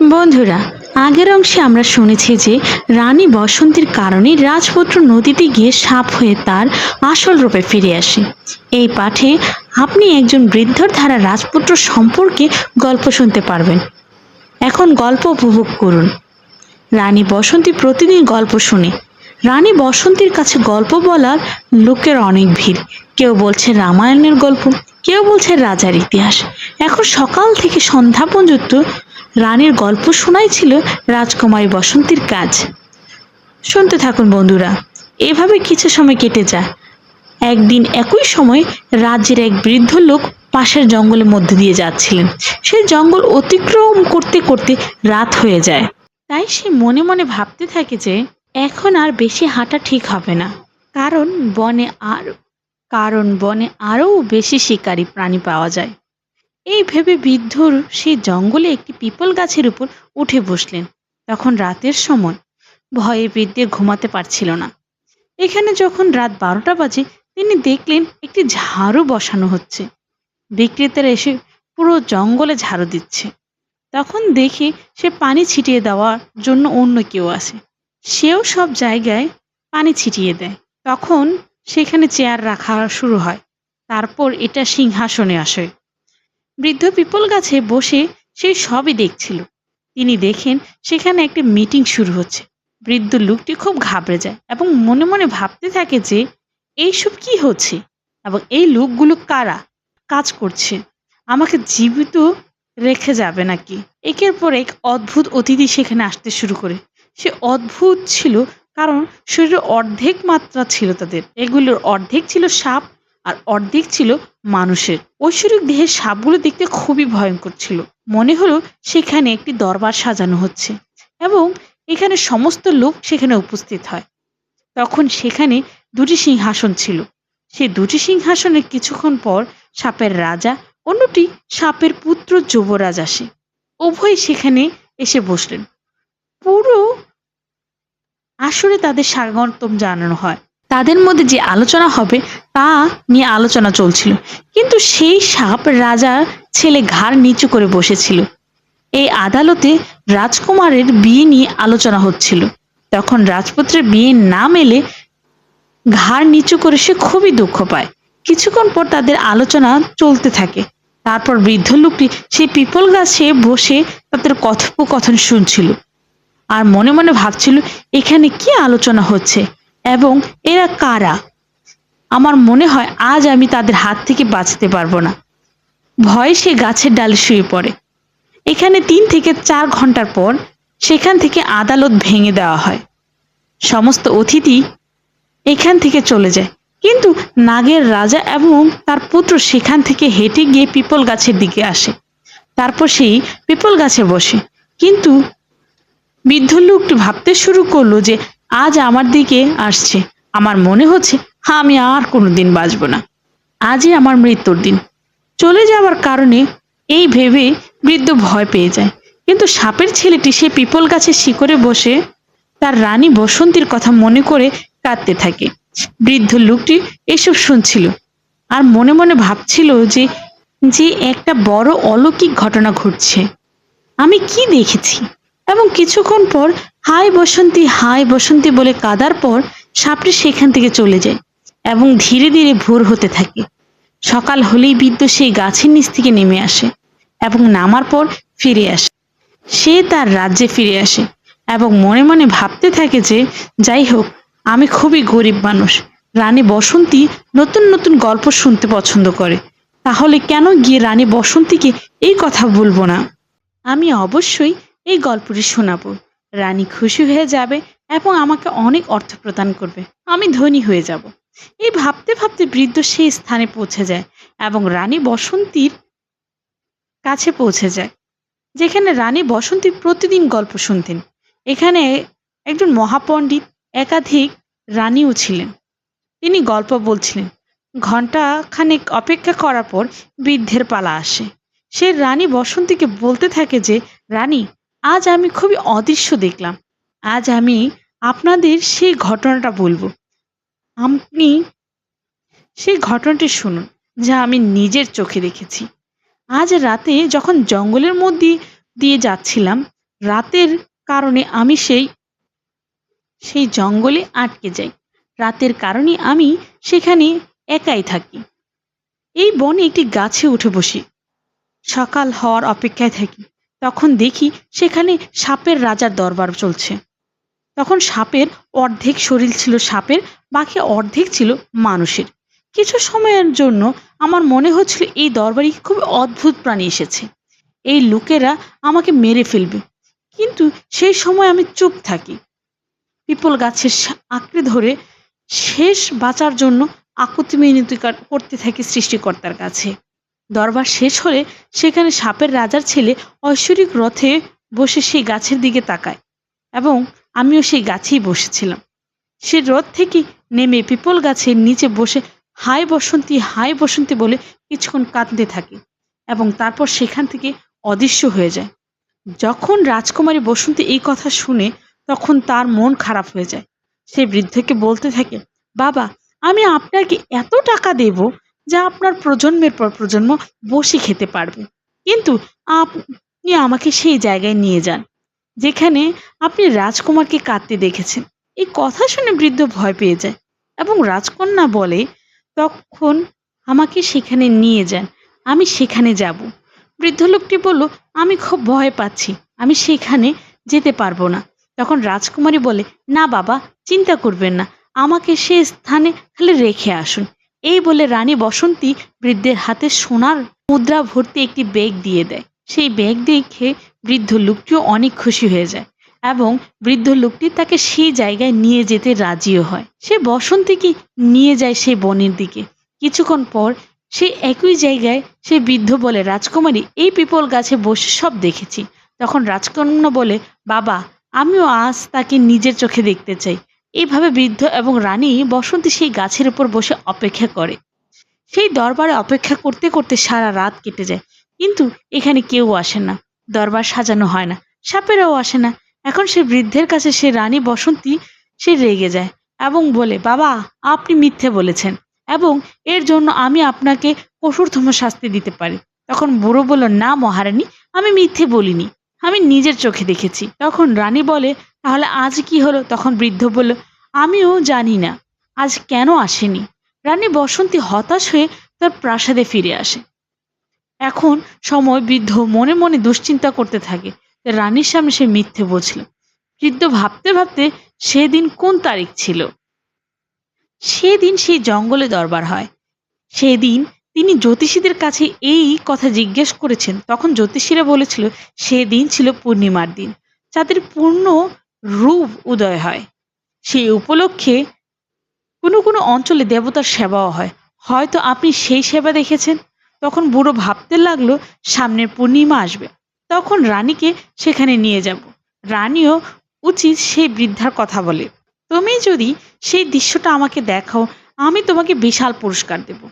বন্ধুরা, আগের অংশে আমরা শুনেছি যে রানী বসন্তীর কারণে রাজপুত্র নদীতে গিয়ে সাপ হয়ে তার আসল রূপে ফিরে আসে। এই পাঠে আপনি একজন বৃদ্ধর ধারা রাজপুত্র সম্পর্কে গল্প শুনতে পারবেন। এখন গল্প উপভোগ করুন। রানী বসন্তী প্রতিদিন গল্প শুনে। রানী বসন্তীর কাছে গল্প বলার লোকের অনেক ভিড়। কেউ বলছে রামায়ণের গল্প, কেউ বলছে রাজার ইতিহাস। এখন সকাল থেকে সন্ধ্যা পর্যন্ত রানীর গল্প শোনাই ছিল রাজকুমারী বসন্তীর কাজ। শুনতে থাকুন বন্ধুরা, এভাবে কিছু সময় কেটে যায়। একদিন একই সময় রাজ্যের এক বৃদ্ধ লোক পাশের জঙ্গলের মধ্যে দিয়ে যাচ্ছিলেন। সেই জঙ্গল অতিক্রম করতে করতে রাত হয়ে যায়। তাই সে মনে মনে ভাবতে থাকে যে, এখন আর বেশি হাঁটা ঠিক হবে না। কারণ বনে আর, কারণ বনে আরও বেশি শিকারী প্রাণী পাওয়া যায়। এই ভেবে বৃদ্ধর সেই জঙ্গলে একটি পিপল গাছের উপর উঠে বসলেন। তখন রাতের সময় ভয়ে বৃদ্ধে ঘুমাতে পারছিল না। এখানে যখন রাত বারোটা বাজে, তিনি দেখলেন একটি ঝাড়ু বসানো হচ্ছে। বিক্রেতারা এসে পুরো জঙ্গলে ঝাড়ু দিচ্ছে। তখন দেখে সে পানি ছিটিয়ে দেওয়ার জন্য অন্য কেউ আসে। সেও সব জায়গায় পানি ছিটিয়ে দেয়। তখন সেখানে চেয়ার রাখা শুরু হয়। তারপর এটা সিংহাসনে আসে। বৃদ্ধ পিপল গাছে বসে সেই সবই দেখছিল। তিনি দেখেন সেখানে একটি মিটিং শুরু হচ্ছে। বৃদ্ধ লোকটি খুব ঘাবড়ে যায় এবং মনে মনে ভাবতে থাকে যে, এইসব কি হচ্ছে? এবং এই লোকগুলো কারা? কাজ করছে? আমাকে জীবিত রেখে যাবে নাকি? একের পর এক অদ্ভুত অতিথি সেখানে আসতে শুরু করে। সে অদ্ভুত ছিল, কারণ শরীরের অর্ধেক মাত্রা ছিল তাদের। এগুলোর অর্ধেক ছিল সাপ আর অর্ধেক ছিল মানুষের। ঐশ্বরিক দেহের সাপগুলো দেখতে খুবই ভয়ঙ্কর ছিল। মনে হলো সেখানে একটি দরবার সাজানো হচ্ছে এবং এখানে সমস্ত লোক সেখানে উপস্থিত হয়। তখন সেখানে দুটি সিংহাসন ছিল। সে দুটি সিংহাসনের কিছুক্ষণ পর সাপের রাজা, অন্যটি সাপের পুত্র যুবরাজ আসে। উভয় সেখানে এসে বসলেন। পুরো আসরে তাদের স্বাগতম জানানো হয়। তাদের মধ্যে যে আলোচনা হবে, তা নিয়ে আলোচনা চলছিল। কিন্তু সেই সাপ রাজার ছেলে ঘাড় নিচু করে বসেছিল। এই আদালতে রাজকুমারের বিয়ে নিয়ে আলোচনা হচ্ছিল। তখন রাজপুত্রের বিয়ে না মেলে ঘাড় নিচু করে সে খুবই দুঃখ পায়। কিছুক্ষণ পর তাদের আলোচনা চলতে থাকে। তারপর বৃদ্ধ লোকটি সেই পিপল গাছে বসে তাদের কথোপকথন শুনছিল। আর মনে মনে ভাবছিল, এখানে কি আলোচনা হচ্ছে? এবং এরা কারা? আমার মনে হয় আজ আমি তাদের হাত থেকে বাঁচতে পারব না। ভয়ে সে গাছের ডালে শুয়ে পড়ে। এখানে তিন থেকে চার ঘণ্টার পর সেখান থেকে আদালত ভেঙে দেওয়া হয়। সমস্ত অতিথি এখান থেকে চলে যায়। কিন্তু নাগের রাজা এবং তার পুত্র সেখান থেকে হেঁটে গিয়ে পিপল গাছের দিকে আসে। তারপর সেই পিপল গাছে বসে। কিন্তু বৃদ্ধ লোকটি ভাবতে শুরু করল যে আজ আমার দিকে আসছে। আমার মনে হচ্ছে আমি আর কোনোদিন বাঁচব না। আজই আমার মৃত্যুর দিন। চলে যাওয়ার কারণে এই ভেবে বৃদ্ধ ভয় পেয়ে যায়। কিন্তু সাপের ছেলেটি সে পিপল গাছের শিকড়ে বসে তার রানী বসন্তীর কথা মনে করে কাঁদতে থাকে। বৃদ্ধ লোকটি এসব শুনছিল আর মনে মনে ভাবছিল যে যে একটা বড় অলৌকিক ঘটনা ঘটছে। আমি কি দেখেছি? এবং কিছুক্ষণ পর হাই বসন্তী হাই বসন্তী বলে কাদার পর সাপটি সেখান থেকে চলে যায় এবং ধীরে ধীরে ভোর হতে থাকে। সকাল হলেই বৃদ্ধ সেই গাছের নিচ থেকে নেমে আসে এবং নামার পর ফিরে আসে। সে তার রাজ্যে ফিরে আসে এবং মনে মনে ভাবতে থাকে যে, যাই হোক, আমি খুবই গরিব মানুষ। রানী বসন্তী নতুন নতুন গল্প শুনতে পছন্দ করে। তাহলে কেন গিয়ে রানী বসন্তীকে এই কথা বলব না? আমি অবশ্যই এই গল্পটি শোনাবো। রানী খুশি হয়ে যাবে এবং আমাকে অনেক অর্থ প্রদান করবে। আমি ধনী হয়ে যাব। এই ভাবতে ভাবতে বৃদ্ধ সেই স্থানে পৌঁছে যায় এবং রানী বসন্তীর কাছে পৌঁছে যায়, যেখানে রানী বসন্তী প্রতিদিন গল্প শুনতেন। এখানে একজন মহাপণ্ডিত একাধিক রানীও ছিলেন। তিনি গল্প বলছিলেন। ঘণ্টা খানেক অপেক্ষা করার পর বৃদ্ধের পালা আসে। সে রানী বসন্তীকে বলতে থাকে যে, রানী আজ আমি খুবই অদৃশ্য দেখলাম। আজ আমি আপনাদের সেই ঘটনাটা বলব। আপনি সেই ঘটনাটি শুনুন, যা আমি নিজের চোখে দেখেছি। আজ রাতে যখন জঙ্গলের মধ্যে দিয়ে যাচ্ছিলাম, রাতের কারণে আমি সেই সেই জঙ্গলে আটকে যাই। রাতের কারণে আমি সেখানে একাই থাকি। এই বনে একটি গাছে উঠে বসি। সকাল হওয়ার অপেক্ষায় থাকি। তখন দেখি সেখানে সাপের রাজার দরবার চলছে। তখন সাপের অর্ধেক শরীর ছিল সাপের, বাকি অর্ধেক ছিল মানুষের। কিছু সময়ের জন্য আমার মনে হচ্ছিল এই দরবারে খুব অদ্ভুত প্রাণী এসেছে। এই লোকেরা আমাকে মেরে ফেলবে। কিন্তু সেই সময় আমি চুপ থাকি। পিপল গাছের আঁকড়ে ধরে শেষ বাঁচার জন্য আকুতি মিনতি করতে থাকি সৃষ্টিকর্তার কাছে। দরবার শেষ হলে সেখানে সাপের রাজার ছেলে ঐশ্বরিক রথে বসে সেই গাছের দিকে তাকায় এবং আমিও সেই গাছেই বসেছিলাম। সে রথ থেকে নেমে পিপল গাছের নিচে বসে হাই বসন্তী হাই বসন্তী বলে কিছুক্ষণ কাঁদতে থাকে এবং তারপর সেখান থেকে অদৃশ্য হয়ে যায়। যখন রাজকুমারী বসন্তী এই কথা শুনে তখন তার মন খারাপ হয়ে যায়। সে বৃদ্ধকে বলতে থাকে, বাবা, আমি আপনাকে এত টাকা দেব যা আপনার প্রজন্মের পর প্রজন্ম বসে খেতে পারবে। কিন্তু আপনি আমাকে সেই জায়গায় নিয়ে যান, যেখানে আপনি রাজকুমারকে কাঁদতে দেখেছেন। এই কথা শুনে বৃদ্ধ ভয় পেয়ে যায় এবং রাজকন্যা বলে, তখন আমাকে সেখানে নিয়ে যান, আমি সেখানে যাব। বৃদ্ধ লোকটি বলল, আমি খুব ভয় পাচ্ছি, আমি সেখানে যেতে পারব না। তখন রাজকুমারী বলে, না বাবা, চিন্তা করবেন না, আমাকে সে স্থানে খালি রেখে আসুন এই বলে রানী বসন্তী বৃদ্ধের হাতে সোনার মুদ্রা ভর্তি একটি ব্যাগ দিয়ে দেয়। সেই ব্যাগ দেখে বৃদ্ধ লোকটিও অনেক খুশি হয়ে যায় এবং বৃদ্ধ লোকটি তাকে সেই জায়গায় নিয়ে যেতে রাজিও হয়। সে বসন্তীকে নিয়ে যায় সেই বনের দিকে। কিছুক্ষণ পর সে একই জায়গায় সে বৃদ্ধ বলে, রাজকুমারী, এই পিপল গাছে বসে সব দেখেছি। তখন রাজকন্যা বলে, বাবা, আমিও আজ তাকে নিজের চোখে দেখতে চাই। এইভাবে বৃদ্ধ এবং রানী বসন্তী সেই গাছের উপর বসে অপেক্ষা করে। সেই দরবারে অপেক্ষা করতে করতে সারা রাত কেটে যায়। কিন্তু এখানে কেউ আসে না। দরবার সাজানো হয় না। সাপেরাও আসে না। এখন সে বৃদ্ধের কাছে সে রানী বসন্তী সে রেগে যায় এবং বলে, বাবা, আপনি মিথ্যে বলেছেন এবং এর জন্য আমি আপনাকে কঠোরতম শাস্তি দিতে পারি। তখন বুড়ো বলল, না মহারানী, আমি মিথ্যে বলিনি। আমি নিজের চোখে দেখেছি। তখন রানী বলে, তাহলে আজ কি হলো? তখন বৃদ্ধ বলল, আমিও জানি না। আজ কেন আসেনি? রানী বসন্তী হতাশ হয়ে তার প্রাসাদে ফিরে আসে। এখন সময় বৃদ্ধ মনে মনে দুশ্চিন্তা করতে থাকে। রানীর সামনে সে মিথ্যে বলছিল। বৃদ্ধ ভাবতে ভাবতে, সেদিন কোন তারিখ ছিল? সেদিন সেই জঙ্গলে দরবার হয়। সেদিন তিনি জ্যোতিষীদের কাছে এই কথা জিজ্ঞেস করেছেন। তখন জ্যোতিষীরা বলেছিল, সেদিন ছিল পূর্ণিমার দিন। যাদের পূর্ণ রূপ উদয় হয়, সেই উপলক্ষে কোনো কোনো অঞ্চলে দেবতার সেবাও হয়। হয়তো আপনি সেই সেবা দেখেছেন? তখন বুড়ো ভাবতে লাগল সামনের পূর্ণিমা আসবে। তখন রানীকে সেখানে নিয়ে যাব। রানীও উচিত সেই বৃদ্ধার কথা বলে। তুমি যদি সেই দৃশ্যটা আমাকে দেখাও, আমি তোমাকে বিশাল পুরস্কার দেব।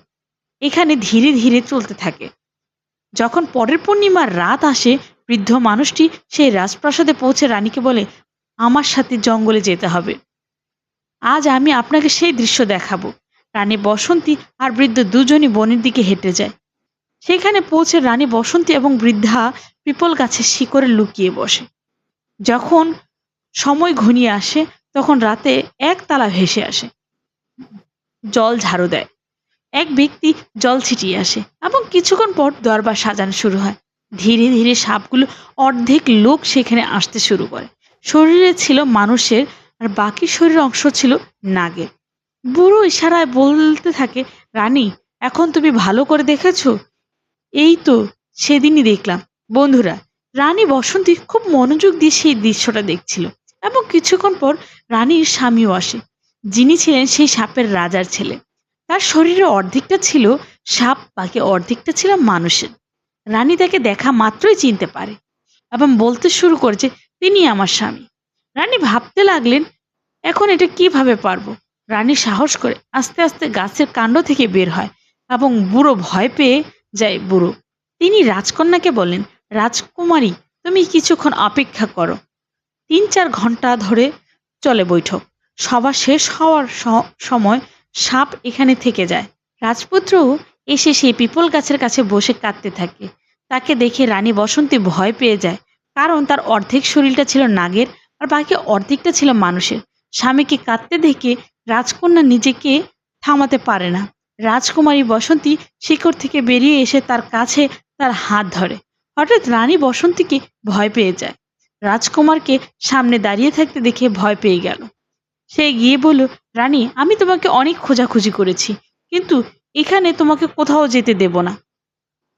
এখানে ধীরে ধীরে চলতে থাকে। যখন পরের পূর্ণিমার রাত আসে, বৃদ্ধ মানুষটি সেই রাজপ্রাসাদে পৌঁছে রানীকে বলে, আমার সাথে জঙ্গলে যেতে হবে। আজ আমি আপনাকে সেই দৃশ্য দেখাবো। রানী বসন্তী আর বৃদ্ধ দুজনই বনের দিকে হেঁটে যায়। সেখানে পৌঁছে রানী বসন্তী এবং বৃদ্ধা পিপল গাছের শিকড়ে লুকিয়ে বসে। যখন সময় ঘনিয়ে আসে, তখন রাতে এক তালা ভেসে আসে। জল ঝাড়ু দেয়। এক ব্যক্তি জল ছিটিয়ে আসে এবং কিছুক্ষণ পর দরবার সাজানো শুরু হয়। ধীরে ধীরে সাপগুলো অর্ধেক লোক সেখানে আসতে শুরু করে। শরীরে ছিল মানুষের আর বাকি শরীরের অংশ ছিল নাগের। বুড়ো ইশারায় বলতে থাকে, রানী, এখন তুমি ভালো করে দেখেছ? এই তো, সেদিনই দেখলাম। বন্ধুরা, রানী বসন্তী খুব মনোযোগ দিয়ে সেই দৃশ্যটা দেখছিল এবং কিছুক্ষণ পর রানীর স্বামীও আসে, যিনি ছিলেন সেই সাপের রাজার ছেলে। তার শরীরে অর্ধেকটা ছিল সাপ, বাকি অর্ধেকটা ছিল মানুষের। রানী তাকে দেখা মাত্রই চিনতে পারে এবং বলতে শুরু করেছে, তিনি আমার স্বামী। রানী ভাবতে লাগলেন, এখন এটা কীভাবে পারব? রানী সাহস করে আস্তে আস্তে গাছের কাণ্ড থেকে বের হয় এবং বুড়ো ভয় পেয়ে যায় বুড়ো। তিনি রাজকন্যাকে বলেন রাজকুমারী, তুমি কিছুক্ষণ অপেক্ষা করো। তিন চার ঘণ্টা ধরে চলে বৈঠক। সভা শেষ হওয়ার সময় সাপ এখানে থেকে যায়। রাজপুত্রও এসে সেই পিপল গাছের কাছে বসে কাঁদতে থাকে। তাকে দেখে রানী বসন্তী ভয় পেয়ে যায়, কারণ তার অর্ধেক শরীরটা ছিল নাগের আর বাকি অর্ধেকটা ছিল মানুষের। স্বামীকে কাঁদতে দেখে রাজকন্যা নিজেকে থামাতে পারে না। রাজকুমারী বসন্তী শিকড় থেকে বেরিয়ে এসে তার কাছে তার হাত ধরে। হঠাৎ রানী বসন্তীকে ভয় পেয়ে যায়। রাজকুমারকে সামনে দাঁড়িয়ে থাকতে দেখে ভয় পেয়ে গেল। সে গিয়ে বলল, রানী, আমি তোমাকে অনেক খোঁজাখুঁজি করেছি, কিন্তু এখানে তোমাকে কোথাও যেতে দেব না।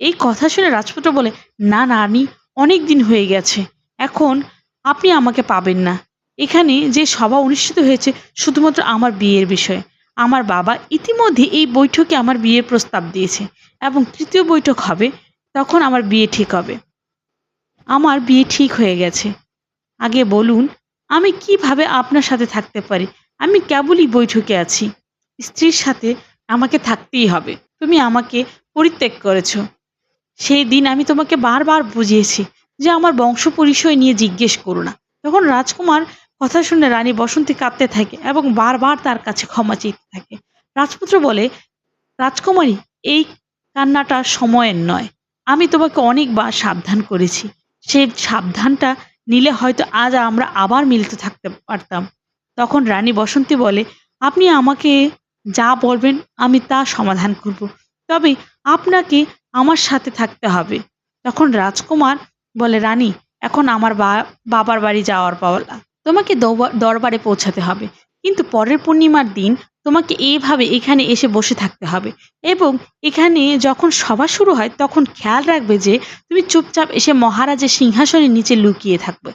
এই কথা শুনে রাজপুত্র বলে, না না, রানী, অনেক দিন হয়ে গেছে, এখন আপনি আমাকে পাবেন না। এখানে যে সভা অনুষ্ঠিত হয়েছে শুধুমাত্র আমার বিয়ের বিষয়ে। আমার বাবা ইতিমধ্যে এই বৈঠকে আমার বিয়ের প্রস্তাব দিয়েছে এবং তৃতীয় বৈঠক হবে, তখন আমার বিয়ে ঠিক হবে। আমার বিয়ে ঠিক হয়ে গেছে। আগে বলুন আমি কীভাবে আপনার সাথে থাকতে পারি? আমি কেবলই বৈঠকে আছি। স্ত্রীর সাথে আমাকে থাকতেই হবে। তুমি আমাকে পরিত্যাগ করেছ। সেই দিন আমি তোমাকে বারবার বুঝিয়েছি যে আমার বংশ পরিচয় নিয়ে জিজ্ঞেস করো না। তখন রাজকুমার কথা শুনে রানী বসন্তী কাঁদতে থাকে এবং বারবার তার কাছে ক্ষমা চাইতে থাকে। রাজপুত্র বলে, রাজকুমারী, এই কান্নাটা সময়ের নয়। আমি তোমাকে অনেকবার সাবধান করেছি। সেই সাবধানটা নিলে হয়তো আজ আমরা আবার মিলিত থাকতে পারতাম। তখন রানী বসন্তী বলে, আপনি আমাকে যা বলবেন, আমি তা সমাধান করব। তবে আপনাকে আমার সাথে থাকতে হবে। তখন রাজকুমার বলে, রানী, এখন আমার বাবার বাড়ি যাওয়ার পাওলা তোমাকে দরবারে পৌঁছাতে হবে। কিন্তু পরের পূর্ণিমার দিন তোমাকে এইভাবে এখানে এসে বসে থাকতে হবে। এবং এখানে যখন সভা শুরু হয়, তখন খেয়াল রাখবে যে তুমি চুপচাপ এসে মহারাজের সিংহাসনের নিচে লুকিয়ে থাকবে।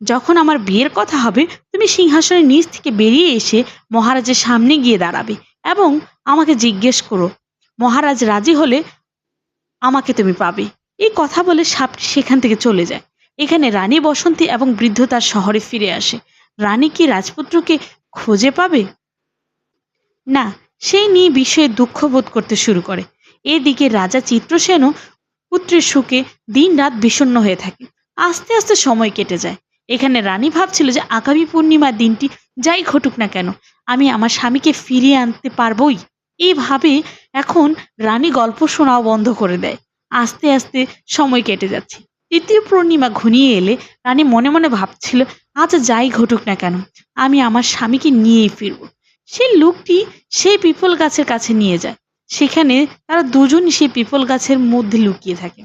যখন আমার বিয়ের কথা হবে, তুমি সিংহাসনের নিচ থেকে বেরিয়ে এসে মহারাজের সামনে গিয়ে দাঁড়াবে এবং আমাকে জিজ্ঞেস করো, মহারাজ রাজি হলে আমাকে তুমি পাবে। এই কথা বলে সাপটি সেখান থেকে চলে যায়। এখানে রানী বসন্তী এবং বৃদ্ধ তার শহরে ফিরে আসে। রানী কি রাজপুত্রকে খুঁজে পাবে? না, সেই নিয়ে বিষয়ে দুঃখ বোধ করতে শুরু করে। এদিকে রাজা চিত্রসেনও পুত্রের সুখে দিন রাত বিষণ্ণ হয়ে থাকে। আস্তে আস্তে সময় কেটে যায়। এখানে রানী ভাবছিল যে আগামী পূর্ণিমার দিনটি যাই ঘটুক না কেন, আমি আমার স্বামীকে ফিরিয়ে আনতে পারবই। এইভাবে এখন রানী গল্প শোনাও বন্ধ করে দেয়। আস্তে আস্তে সময় কেটে যাচ্ছে। তৃতীয় পূর্ণিমা ঘনিয়ে এলে রানী মনে মনে ভাবছিল, আজ যাই ঘটুক না কেন, আমি আমার স্বামীকে নিয়েই ফিরব। সেই লোকটি সেই পিপল গাছের কাছে নিয়ে যায়। সেখানে তারা দুজনই সেই পিপল গাছের মধ্যে লুকিয়ে থাকে।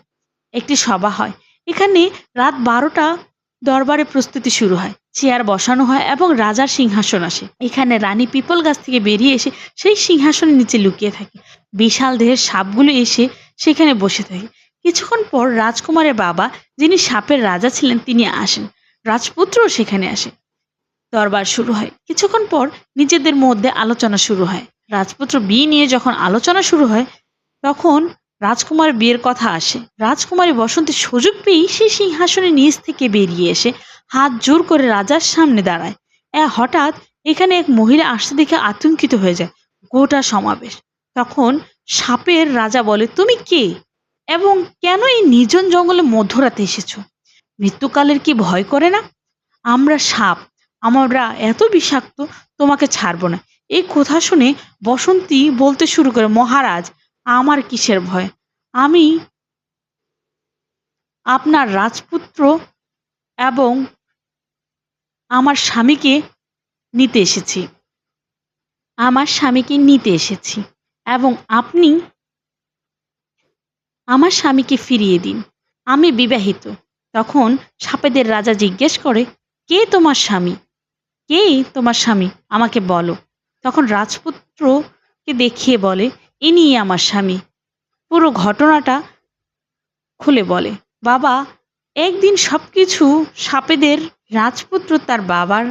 একটি সভা হয়। এখানে রাত বারোটা দরবারে প্রস্তুতি শুরু হয়। চেয়ার বসানো হয় এবং রাজার সিংহাসন আসে। এখানে রানী পিপল গাছ থেকে বেরিয়ে এসে সেই সিংহাসনের নিচে লুকিয়ে থাকে। বিশাল দেহের সাপগুলো এসে সেখানে বসে থাকে। কিছুক্ষণ পর রাজকুমারের বাবা, যিনি সাপের রাজা ছিলেন, তিনি আসেন। রাজপুত্রও সেখানে আসে। দরবার শুরু হয়। কিছুক্ষণ পর নিজেদের মধ্যে আলোচনা শুরু হয়। রাজপুত্র বিয়ে নিয়ে যখন আলোচনা শুরু হয়, তখন রাজকুমার বিয়ের কথা আসে। রাজকুমারী বসন্তী সুযোগ পেয়েই সেই সিংহাসনের নিচ থেকে বেরিয়ে এসে হাত জোর করে রাজার সামনে দাঁড়ায়। এ হঠাৎ এখানে এক মহিলা আসতে দেখে আতঙ্কিত হয়ে যায়। গোটা সমাবেশ। তখন সাপের রাজা বলে, তুমি কে? এবং কেন এই নির্জন জঙ্গলে মধ্যরাতে এসেছ? মৃত্যুকালের কি ভয় করে না? আমরা সাপ। আমরা এত বিষাক্ত, তোমাকে ছাড়বো না। এই কথা শুনে বসন্তী বলতে শুরু করে, মহারাজ, আমার কিসের ভয়? আমি আপনার রাজপুত্র এবং আমার স্বামীকে নিতে এসেছি। আমার স্বামীকে নিতে এসেছি এবং আপনি আমার স্বামীকে ফিরিয়ে দিন। আমি বিবাহিত। তখন সাপেদের রাজা জিজ্ঞেস করে, কে তোমার স্বামী? কে তোমার স্বামী? আমাকে বলো। তখন রাজপুত্রকে দেখিয়ে বলে ইনি আমার স্বামী। পুরো ঘটনাটা খুলে বলে, বাবা, একদিন সবকিছু সাপেদের রাজপুত্র তার বাবার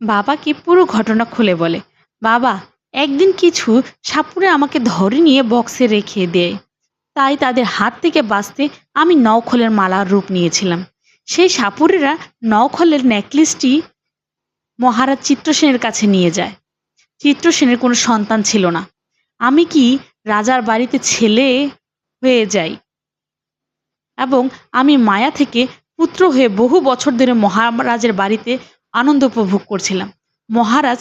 বাবাকে পুরো ঘটনা খুলে বলে, বাবা, একদিন কিছু সাপুরে আমাকে ধরে নিয়ে বক্সে রেখে দেয়। তাই তাদের হাত থেকে বাঁচতে আমি নওখলের মালার রূপ নিয়েছিলাম। সেই সাপুরেরা নওখলের নেকলেসটি মহারাজ চিত্রসেনের কাছে নিয়ে যায়। চিত্রসেনের কোনো সন্তান ছিল না। আমি কি রাজার বাড়িতে ছেলে হয়ে যাই? এবং আমি মায়া থেকে পুত্র হয়ে বহু বছর ধরে মহারাজের বাড়িতে আনন্দ উপভোগ করছিলাম। মহারাজ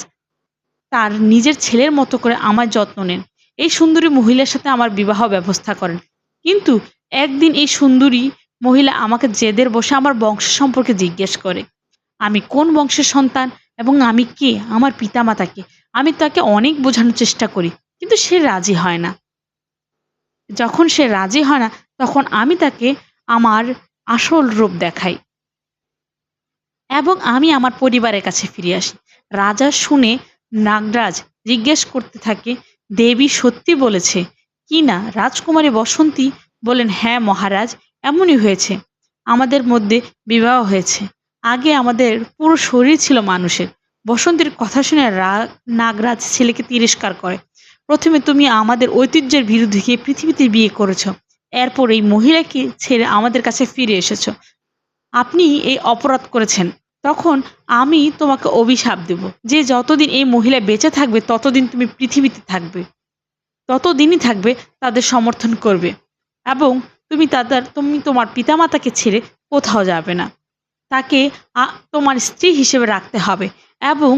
তার নিজের ছেলের মতো করে আমার যত্ন নেন। এই সুন্দরী মহিলার সাথে আমার বিবাহ ব্যবস্থা করেন। কিন্তু একদিন এই সুন্দরী মহিলা আমাকে জেদের বসে আমার বংশ সম্পর্কে জিজ্ঞেস করে, আমি কোন বংশের সন্তান? এবং আমি কে? আমার পিতামাতাকে। আমি তাকে অনেক বোঝানোর চেষ্টা করি, কিন্তু সে রাজি হয় না। যখন সে রাজি হয় না, তখন আমি তাকে আমার আসল রূপ দেখাই এবং আমি আমার পরিবারের কাছে ফিরে আসি। রাজা শুনে নাগরাজ জিজ্ঞেস করতে থাকে, দেবী সত্যি বলেছে কি না? রাজকুমারী বসন্তী বলেন হ্যাঁ মহারাজ, এমনই হয়েছে। আমাদের মধ্যে বিবাহ হয়েছে। আগে আমাদের পুরো শরীর ছিল মানুষের। বসন্তের কথা শুনে নাগরাজ ছেলেকে তিরস্কার করে। প্রথমে তুমি আমাদের ঐতিহ্যের বিরুদ্ধে গিয়ে পৃথিবীতে বিয়ে করেছ। এরপর এই মহিলাকে ছেড়ে আমাদের কাছে ফিরে এসেছ। আপনি এই অপরাধ করেছেন। তখন আমি তোমাকে অভিশাপ দেব। যে যতদিন এই মহিলা বেঁচে থাকবে, ততদিন তুমি পৃথিবীতে থাকবে। ততদিনই থাকবে, তাদের সমর্থন করবে। এবং তুমি তাদের, তুমি তোমার পিতামাতাকে ছেড়ে কোথাও যাবে না। তাকে তোমার স্ত্রী হিসেবে রাখতে হবে এবং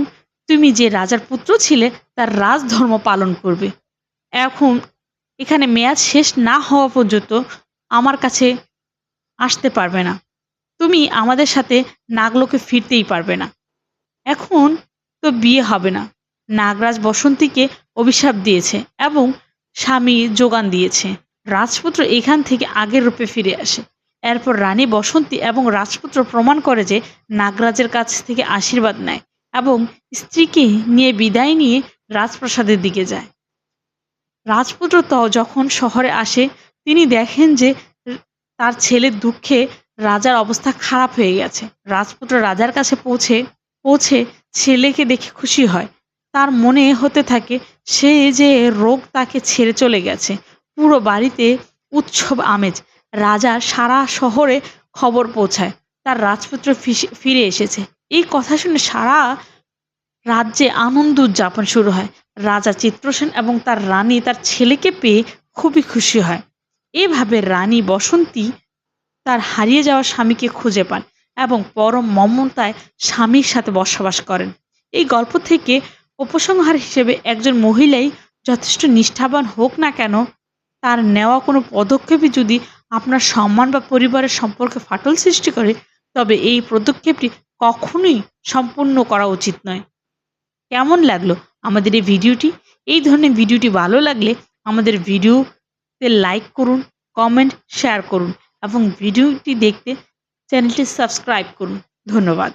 তুমি যে রাজার পুত্র ছিলে, তার রাজধর্ম পালন করবে। এখন এখানে মেয়াদ শেষ না হওয়া পর্যন্ত আমার কাছে আসতে পারবে না। তুমি আমাদের সাথে নাগলোকে ফিরতেই পারবে না। এখন তো বিয়ে হবে না। নাগরাজ বসন্তীকে অভিশাপ দিয়েছে এবং স্বামী যোগান দিয়েছে। রাজপুত্র এখান থেকে আগের রূপে ফিরে আসে। এরপর রানী বসন্তী এবং রাজপুত্র প্রমাণ করে যে নাগরাজের কাছ থেকে আশীর্বাদ নেয় এবং স্ত্রীকে নিয়ে বিদায় নিয়ে রাজপ্রাসাদের দিকে যায়। রাজপুত্র তো যখন শহরে আসে, তিনি দেখেন যে তার ছেলের দুঃখে রাজার অবস্থা খারাপ হয়ে গেছে। রাজপুত্র রাজার কাছে পৌঁছে পৌঁছে ছেলেকে দেখে খুশি হয়। তার মনে হতে থাকে, সে যে রোগ তাকে ছেড়ে চলে গেছে। পুরো বাড়িতে উৎসব আমেজ। রাজা সারা শহরে খবর পৌঁছায়। তার রাজপুত্র ফিরে এসেছে। এই কথা শুনে সারা রাজ্যে আনন্দ উদযাপন শুরু হয়। রাজা চিত্রসেন এবং তার রানী তার ছেলেকে পেয়ে খুবই খুশি হয়। এভাবে রানী বসন্তী তার হারিয়ে যাওয়া স্বামীকে খুঁজে পান এবং পরম মমতায় স্বামীর সাথে বসবাস করেন। এই গল্প থেকে উপসংহার হিসেবে একজন মহিলাই যথেষ্ট নিষ্ঠাবান হোক না কেন, তার নেওয়া কোনো পদক্ষেপই যদি আপনার সম্মান বা পরিবারের সম্পর্কে ফাটল সৃষ্টি করে, তবে এই পদক্ষেপটি কখনোই সম্পূর্ণ করা উচিত নয়। কেমন লাগল আমাদের এই ভিডিওটি? এই ধরনের ভিডিওটি ভালো লাগলে আমাদের ভিডিওতে লাইক করুন, কমেন্ট, শেয়ার করুন এবং ভিডিওটি দেখতে চ্যানেলটি সাবস্ক্রাইব করুন। ধন্যবাদ।